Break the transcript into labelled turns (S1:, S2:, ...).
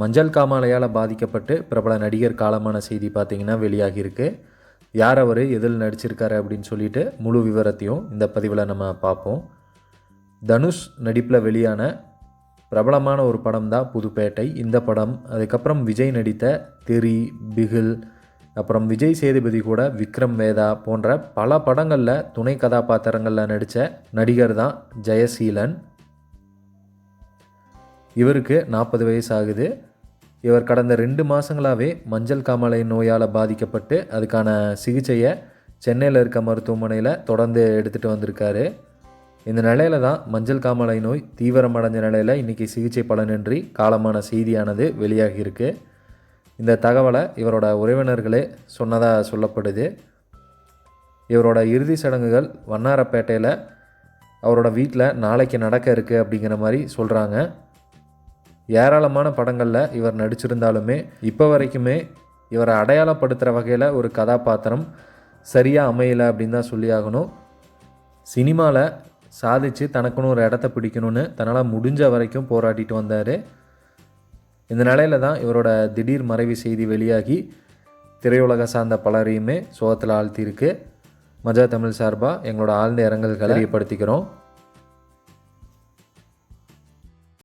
S1: மஞ்சள் காமாலையால் பாதிக்கப்பட்டு பிரபல நடிகர் காலமான செய்தி பார்த்திங்கன்னா வெளியாகியிருக்கு. யார் அவர்? எதில் நடிச்சிருக்காரு? அப்படின்னு சொல்லிட்டு முழு விவரத்தையும் இந்த பதிவில் நம்ம பார்ப்போம். தனுஷ் நடிப்பில் வெளியான பிரபலமான ஒரு படம் தான் புதுப்பேட்டை. இந்த படம் அதுக்கப்புறம் விஜய் நடித்த தெரி பிகில் அப்புறம் விஜய் சேதுபதி கூட விக்ரம் வேதா போன்ற பல படங்களில் துணை கதாபாத்திரங்களில் நடித்த நடிகர் தான் ஜெயசீலன். இவருக்கு நாற்பது வயசு ஆகுது இவர் கடந்த ரெண்டு மாதங்களாகவே மஞ்சள் காமாலை நோயால் பாதிக்கப்பட்டு அதுக்கான சிகிச்சையை சென்னையில் இருக்க மருத்துவமனையில் தொடர்ந்து எடுத்துகிட்டு வந்திருக்காரு. இந்த நிலையில தான் மஞ்சள் காமாலை நோய் தீவிரமடைஞ்ச நிலையில் இன்றைக்கி சிகிச்சை பலனின்றி காலமான செய்தியானது வெளியாகியிருக்கு இந்த தகவலை இவரோட உறவினர்களே சொன்னதாக சொல்லப்படுது. இவரோட இறுதி சடங்குகள் வண்ணாரப்பேட்டையில் அவரோட வீட்டில் நாளைக்கு நடக்க இருக்குது அப்படிங்கிற மாதிரி சொல்கிறாங்க ஏராளமான படங்களில் இவர் நடிச்சிருந்தாலுமே இப்போ வரைக்குமே இவரை அடையாளப்படுத்துகிற வகையில் ஒரு கதாபாத்திரம் சரியாக அமையலை அப்படின்னு தான் சொல்லி ஆகணும். சினிமாவில் சாதிச்சு தனக்குன்னு ஒரு இடத்த பிடிக்கணும்னு தன்னால் முடிஞ்ச வரைக்கும் போராடிட்டு வந்தார். இந்த நிலையில தான் இவரோட திடீர் மறைவு செய்தி வெளியாகி திரையுலக சார்ந்த பலரையுமே சோகத்தில் ஆழ்த்தியிருக்கு. மஜா தமிழ் சார்பாக எங்களோட ஆழ்ந்த இரங்கல்களை தெரியப்படுத்திக்கிறோம்.